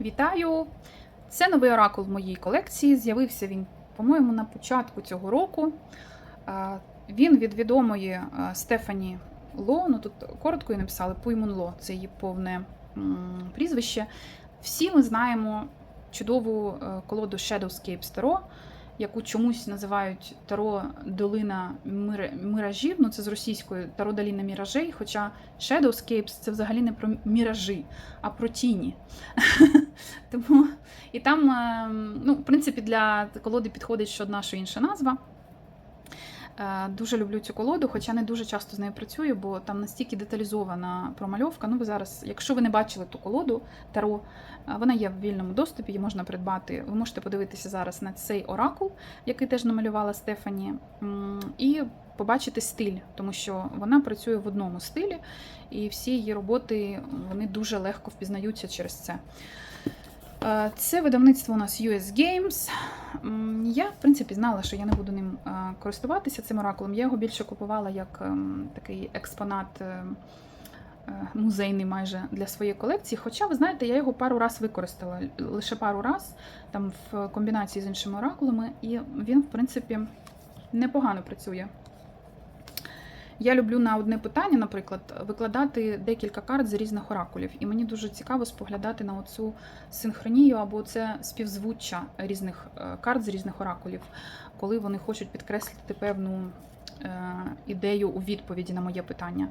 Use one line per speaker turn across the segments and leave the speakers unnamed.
Вітаю! Це новий оракул в моїй колекції. З'явився він, по-моєму, на початку цього року. Він від відомої е, Стефані Ло. Ну тут коротко її написали Пуймун Ло, це її повне прізвище. Всі ми знаємо чудову е, колоду Shadowscape Таро, яку чомусь називають Таро Долина Миражів. Ну це з російської Таро Доліна Міражей. Хоча Shadowscapes це взагалі не про міражі, а про тіні. Тому і там, е, ну, в принципі, для колоди підходить що одна, що інша назва. Е, Дуже люблю цю колоду, хоча не дуже часто з нею працюю, бо там настільки деталізована промальовка. Ну, ви зараз, якщо ви не бачили ту колоду Таро, е, вона є в вільному доступі, її можна придбати. Ви можете подивитися зараз на цей оракул, який теж намалювала Стефані, і побачити стиль, тому що вона працює в одному стилі, і всі її роботи вони дуже легко впізнаються через це. Це видавництво у нас US Games. Я, в принципі, знала, що я не буду ним користуватися цим оракулом. Я його більше купувала як ем, такий експонат е, е, музейний майже для своєї колекції. Хоча, ви знаєте, я його пару раз використала, лише пару раз, там в комбінації з іншими оракулами, і він, в принципі, непогано працює. Я люблю на одне питання, наприклад, викладати декілька карт з різних оракулів. І мені дуже цікаво споглядати на оцю синхронію або це співзвуччя різних е, карт з різних оракулів, коли вони хочуть підкреслити певну е, ідею у відповіді на моє питання.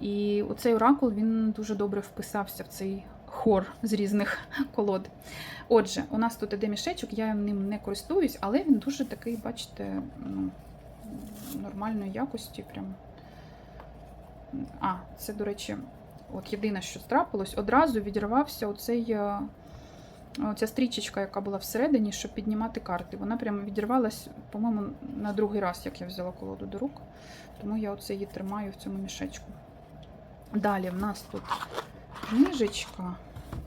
І оцей оракул він дуже добре вписався в цей хор з різних колод. Отже, у нас тут іде мішечок, я ним не користуюсь, але він дуже такий, бачите, ну, нормальної якості. Прям. А, це, до речі, от єдине, що трапилось, одразу відірвався оцей, е, оця стрічечка, яка була всередині, щоб піднімати карти. Вона прямо відірвалась, по-моєму, на другий раз, як я взяла колоду до рук. Тому я оце її тримаю в цьому мішечку. Далі в нас тут книжечка,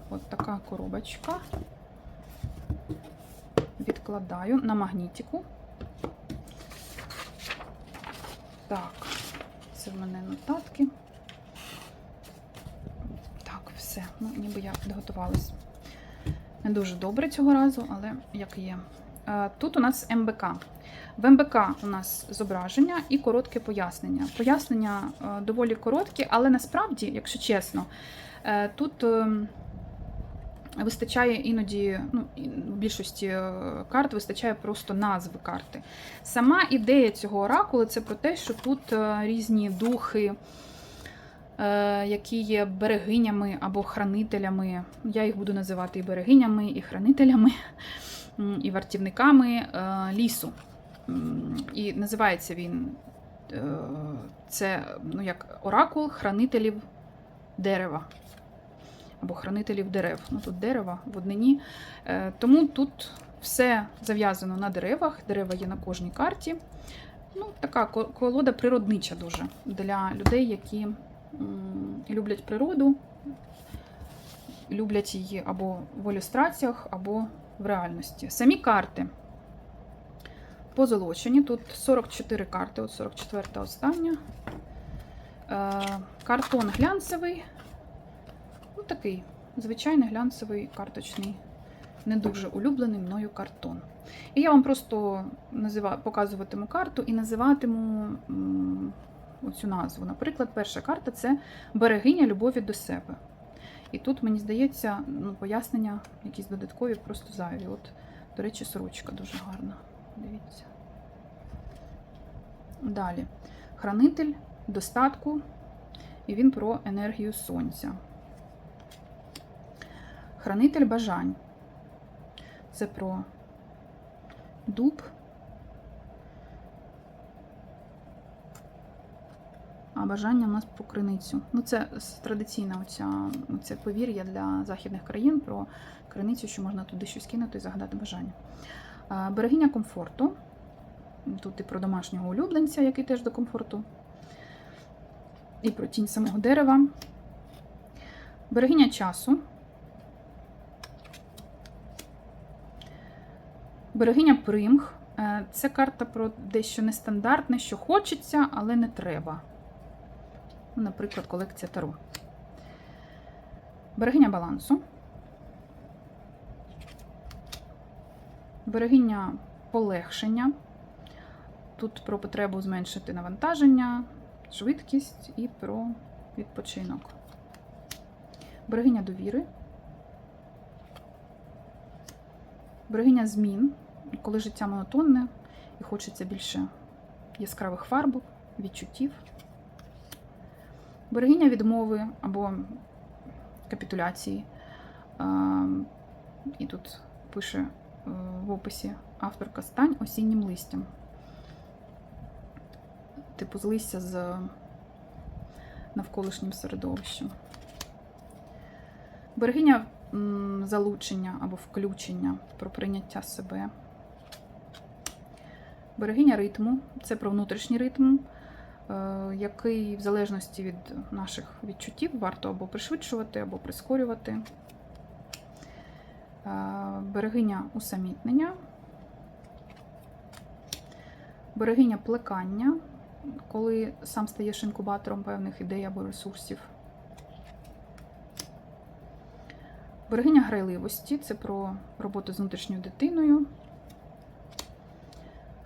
от така коробочка. Відкладаю на магнітику. Так, це в мене нотатки. Так, все. Ну, ніби я підготувалась. Не дуже добре цього разу, але як є. Е, Тут у нас МБК. В МБК у нас зображення і коротке пояснення. Пояснення е, доволі короткі, але насправді, якщо чесно, е, тут ем, вистачає іноді, ну, в більшості е, карт вистачає просто назви карти. Сама ідея цього оракулу це про те, що тут е, різні духи, е, які є берегинями або хранителями. Я їх буду називати і берегинями, і хранителями, і вартівниками лісу. І називається він це ну, як оракул хранителів дерева. Або хранителів дерев. Ну, тут дерева в однині. Е, Тому тут все зав'язано на деревах. Дерева є на кожній карті. Ну, така колода природнича дуже для людей, які люблять природу, люблять її або в ілюстраціях, або в реальності. Самі карти позолочені. Тут 44 карти, от 44 остання. Е, Картон глянцевий. Ну, такий звичайний глянцевий карточний, не дуже улюблений мною картон. І я вам просто назива... показуватиму карту і називатиму оцю назву. Наприклад, перша карта це берегиня любові до себе. І тут, мені здається, ну, пояснення якісь додаткові, просто зайві. От, до речі, сорочка дуже гарна. Дивіться. Далі. Хранитель достатку, і він про енергію сонця. Хранитель бажань. Це про дуб. А бажання в нас про криницю. Ну, це традиційна оця, оце повір'я для західних країн про криницю, що можна туди щось кинути і загадати бажання. Берегиня комфорту. Тут і про домашнього улюбленця, який теж до комфорту. І про тінь самого дерева. Берегиня часу. Берегиня Примх. Це карта про дещо нестандартне, що хочеться, але не треба. Ну, Наприклад, колекція Таро. Берегиня балансу. Берегиня полегшення. Тут про потребу зменшити навантаження, швидкість і про відпочинок. Берегиня довіри. Берегиня змін, коли життя монотонне і хочеться більше яскравих фарб, відчуттів. Берегиня відмови або капітуляції. І тут пише е, в описі авторка стань осіннім листям. Типу з листя з навколишнім середовищем. Берегиня залучення або включення про прийняття себе. Берегиня ритму це про внутрішній ритм, е, який в залежності від наших відчуттів варто або пришвидшувати, або прискорювати. Е, Берегиня усамітнення. Берегиня плекання, коли сам стаєш інкубатором певних ідей або ресурсів. Берегиня грайливості це про роботу з внутрішньою дитиною.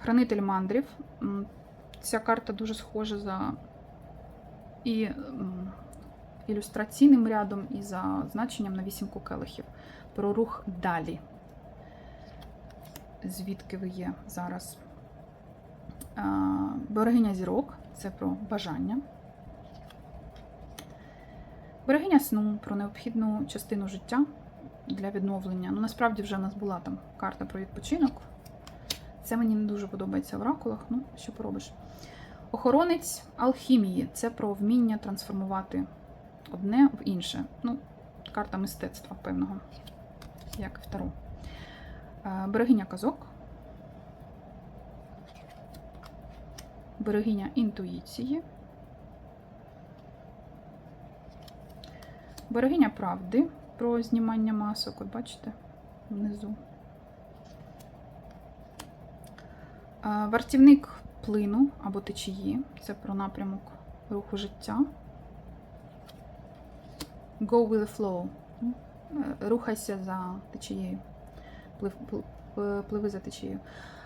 Хранитель мандрів. Ця карта дуже схожа за і ілюстраційним рядом, і за значенням на вісімку келихів. Про рух далі. Звідки ви є зараз? Берегиня зірок це про бажання. Берегиня сну про необхідну частину життя для відновлення. Ну, насправді вже в нас була там карта про відпочинок. Це мені не дуже подобається в оракулах, ну, що поробиш. Охоронець алхімії це про вміння трансформувати одне в інше. Ну, карта мистецтва певного, як і в Таро. Е, Берегиня казок. Берегиня інтуїції. Берегиня правди про знімання масок, от бачите, внизу. А, Вартівник плину або течії це про напрямок руху життя. Go with the flow. Е, Рухайся за течією. Плив, пливи за течією.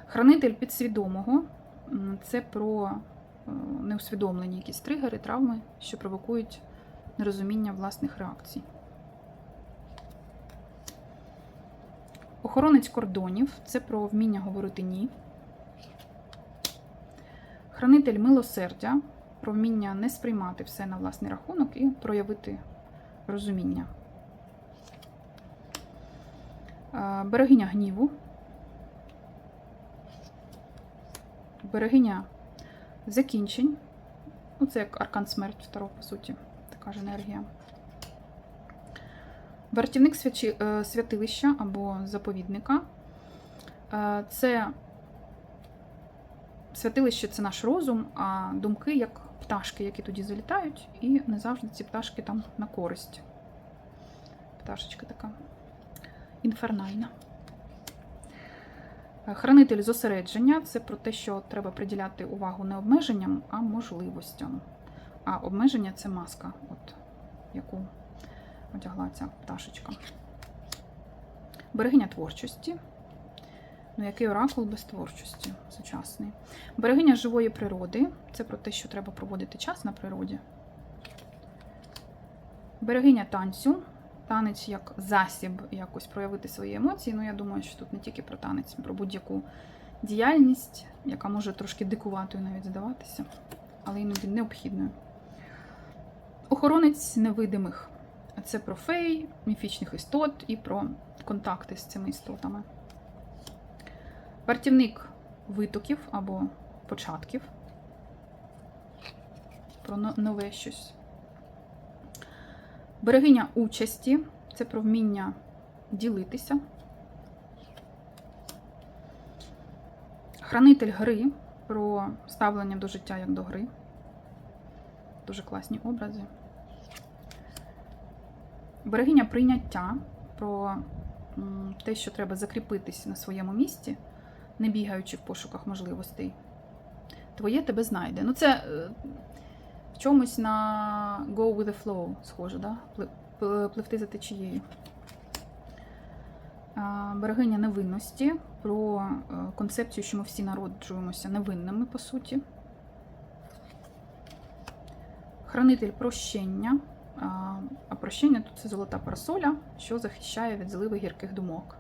Хранитель підсвідомого це про е, неусвідомлені якісь тригери, травми, що провокують нерозуміння власних реакцій. Охоронець кордонів це про вміння говорити ні. Хранитель милосердя про вміння не сприймати все на власний рахунок і проявити розуміння. Е, Берегиня гніву. Берегиня закінчень. Ну, це як аркан смерть второго, по суті, така ж енергія. Вартівник е, святилища або заповідника. Е, Це святилище це наш розум, а думки як пташки, які тоді залітають, і не завжди ці пташки там на користь. Пташечка така інфернальна. Е, Хранитель зосередження це про те, що треба приділяти увагу не обмеженням, а можливостям. А обмеження це маска, от, яку одягла ця пташечка. Берегиня творчості. Ну, який оракул без творчості сучасний. Берегиня живої природи. Це про те, що треба проводити час на природі. Берегиня танцю. Танець як засіб якось проявити свої емоції. Ну, я думаю, що тут не тільки про танець, про будь-яку діяльність, яка може трошки дикуватою навіть здаватися, але іноді необхідною. Охоронець невидимих. Це про фей, міфічних істот і про контакти з цими істотами. Вартівник витоків або початків. Про нове щось. Берегиня участі це про вміння ділитися. Хранитель гри про ставлення до життя як до гри. Дуже класні образи. Берегиня прийняття про те, що треба закріпитись на своєму місці, не бігаючи в пошуках можливостей. Твоє тебе знайде. Ну, це е, в чомусь на go with the flow схоже, да? Пливти за течією. берегиня невинності, про е, концепцію, що ми всі народжуємося невинними, по суті. Хранитель прощення. А, прощення тут це золота парасоля, що захищає від зливи гірких думок.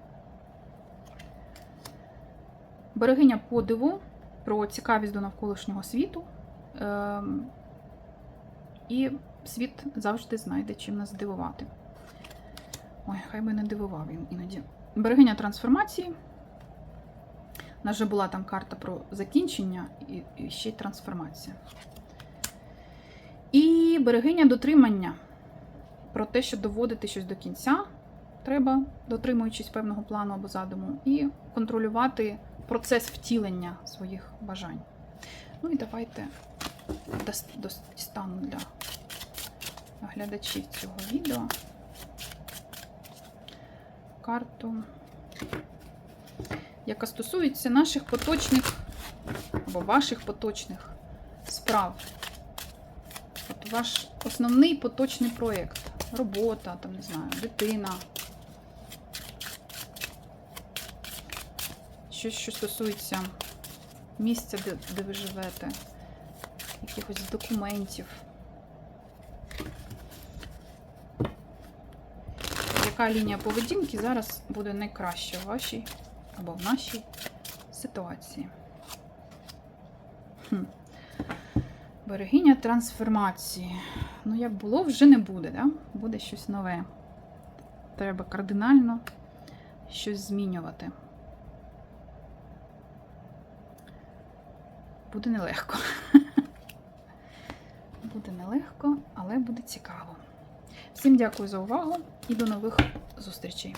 Берегиня подиву про цікавість до навколишнього світу. Ем, І світ завжди знайде чим нас здивувати. Ой, хай би не дивував він іноді. Берегиня трансформації. У нас вже була там карта про закінчення і ще й трансформація. І берегиня дотримання про те, що доводити щось до кінця треба, дотримуючись певного плану або задуму, і контролювати процес втілення своїх бажань. Ну і давайте дос- дістану для глядачів цього відео карту, яка стосується наших поточних або ваших поточних справ. От ваш основний поточний проєкт. Робота, там, не знаю, дитина. Щось, що стосується місця, де, де ви живете, якихось документів. Яка лінія поведінки зараз буде найкраща в вашій або в нашій ситуації? Хм. Берегиня трансформації. Ну, як було, вже не буде, да? буде щось нове. Треба кардинально щось змінювати. Буде нелегко. Буде нелегко, але буде цікаво. Всім дякую за увагу і до нових зустрічей.